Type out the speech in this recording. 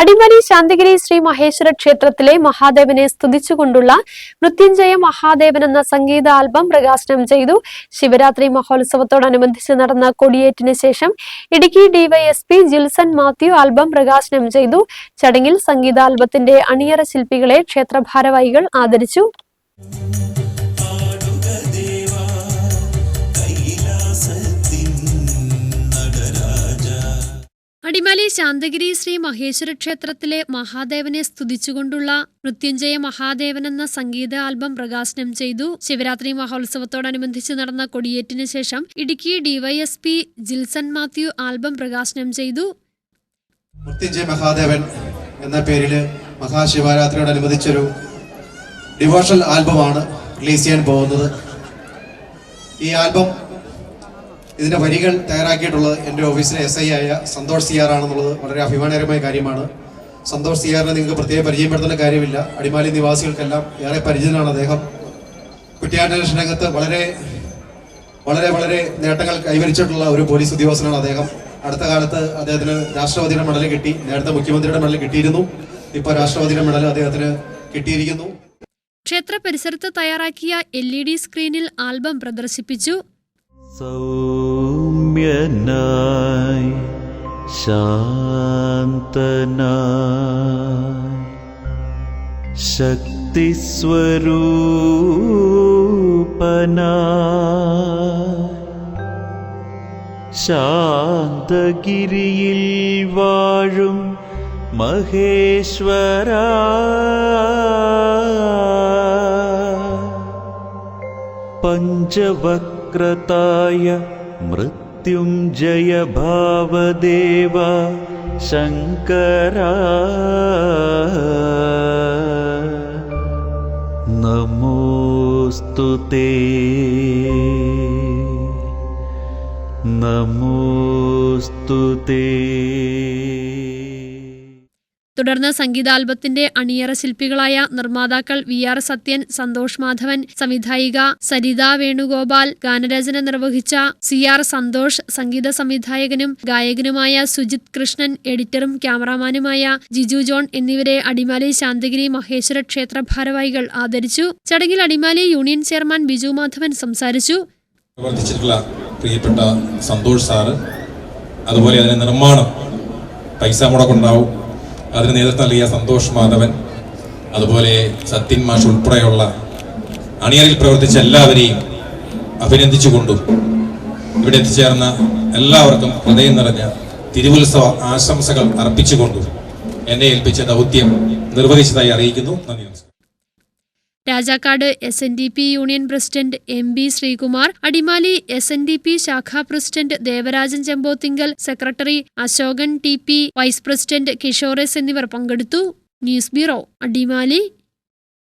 അടിമലി ശാന്തിഗിരി ശ്രീ മഹേശ്വര ക്ഷേത്രത്തിലെ മഹാദേവനെ സ്തുതിച്ചുകൊണ്ടുള്ള മൃത്യുഞ്ജയ മഹാദേവൻ എന്ന സംഗീത ആൽബം പ്രകാശനം ചെയ്തു. ശിവരാത്രി മഹോത്സവത്തോടനുബന്ധിച്ച് നടന്ന കൊടിയേറ്റിന് ശേഷം ഇടുക്കി ഡിവൈഎസ്പി ജിൽസൺ മാത്യു ആൽബം പ്രകാശനം ചെയ്തു. ചടങ്ങിൽ സംഗീതാൽബത്തിന്റെ അണിയറ ശില്പികളെ ക്ഷേത്ര ഭാരവാഹികൾ ആദരിച്ചു. അടിമാലി ശാന്തഗിരി ശ്രീ മഹേശ്വര ക്ഷേത്രത്തിലെ മഹാദേവനെ സ്തുതിച്ചുകൊണ്ടുള്ള മൃത്യുഞ്ജയ മഹാദേവൻ എന്ന സംഗീത ആൽബം പ്രകാശനം ചെയ്തു. ശിവരാത്രി മഹോത്സവത്തോടനുബന്ധിച്ച് നടന്ന കൊടിയേറ്റിന് ശേഷം ഇടുക്കി ഡിവൈഎസ്പി ജിൽസൺ മാത്യു ആൽബം പ്രകാശനം ചെയ്തു. മൃത്യുഞ്ജയ മഹാദേവൻ എന്ന പേരിൽ മഹാശിവരാത്രിയോടനുബന്ധിച്ചൊരു ഡിവോഷണൽ ആൽബമാണ് റിലീസ് ചെയ്യാൻ പോകുന്നത്. ഈ ആൽബം ഇതിന്റെ വരികൾ തയ്യാറാക്കിയിട്ടുള്ളത് എന്റെ ഓഫീസിലെ എസ് ഐ ആയ സന്തോഷ് സിയാർ ആണെന്നുള്ളത് വളരെ അഭിമാനകരമായ കാര്യമാണ്. സന്തോഷ് സിയാറിനെ നിങ്ങൾക്ക് പ്രത്യേക പരിചയപ്പെടുത്തേണ്ട കാര്യമില്ല. അടിമാലി നിവാസികൾക്കെല്ലാം ഏറെ പരിചിതനാണ് അദ്ദേഹം. കുറ്റിയാന്വേഷണ രംഗത്ത് വളരെ വളരെ വളരെ നേട്ടങ്ങൾ കൈവരിച്ചിട്ടുള്ള ഒരു പോലീസ് ഉദ്യോഗസ്ഥനാണ് അദ്ദേഹം. അടുത്ത കാലത്ത് അദ്ദേഹത്തിന് രാഷ്ട്രപതിയുടെ മെഡൽ കിട്ടി. നേരത്തെ മുഖ്യമന്ത്രിയുടെ മെഡൽ കിട്ടിയിരുന്നു. ഇപ്പോൾ രാഷ്ട്രപതിയുടെ മെഡൽ അദ്ദേഹത്തിന് കിട്ടിയിരിക്കുന്നു. ക്ഷേത്ര പരിസരത്ത് തയ്യാറാക്കിയ എൽ ഇ ഡി സ്ക്രീനിൽ ആൽബം പ്രദർശിപ്പിച്ചു. सौम्यनाय शान्तनाय। शान्तना शक्तिस्वरूपना शान्तगिरिल्वायुं महेश्वरा पञ्चवक्रताय मृत्युञ्जय भावदेव शङ्करा। नमोऽस्तु ते। नमोऽस्तु ते। തുടർന്ന് സംഗീതാൽബത്തിന്റെ അണിയറ ശില്പികളായ നിർമ്മാതാക്കൾ വി ആർ സത്യൻ സന്തോഷ് മാധവൻ സംവിധായിക സരിത വേണുഗോപാൽ ഗാനരചന നിർവഹിച്ച സി ആർ സന്തോഷ് സംഗീത സംവിധായകനും ഗായകനുമായ സുജിത് കൃഷ്ണൻ എഡിറ്ററും ക്യാമറാമാനുമായ ജിജു ജോൺ എന്നിവരെ അടിമാലി ശാന്തഗിരി മഹേശ്വര ക്ഷേത്ര ഭാരവാഹികൾ ആദരിച്ചു. ചടങ്ങിൽ അടിമാലി യൂണിയൻ ചെയർമാൻ ബിജു മാധവൻ സംസാരിച്ചു. പ്രവർത്തിച്ചിട്ടുള്ള പ്രിയപ്പെട്ട സന്തോഷ് സാറ് അതുപോലെ അതിന്റെ നിർമ്മാണം പൈസ മുടക്കുണ്ടാവും. അതിന് നേതൃത്വം നൽകിയ സന്തോഷ് മാധവൻ അതുപോലെ സത്യൻ മാഷ് ഉൾപ്പെടെയുള്ള അണിയറിൽ പ്രവർത്തിച്ച എല്ലാവരെയും അഭിനന്ദിച്ചുകൊണ്ടും ഇവിടെ എത്തിച്ചേർന്ന എല്ലാവർക്കും ഹൃദയം നിറഞ്ഞ തിരുവുത്സവ ആശംസകൾ അർപ്പിച്ചുകൊണ്ടും എന്നെ ഏൽപ്പിച്ച ദൗത്യം നിർവഹിച്ചതായി അറിയിക്കുന്നു. നന്ദി നമസ്കാരം. Rajakkad S N D P union president M B Sreekumar Adimali S N D P ശാഖാ president Devarajan Chembothinkal secretary Ashokan T P vice president Kishore എന്നിവർ പങ്കെടുത്തു. News bureau Adimali.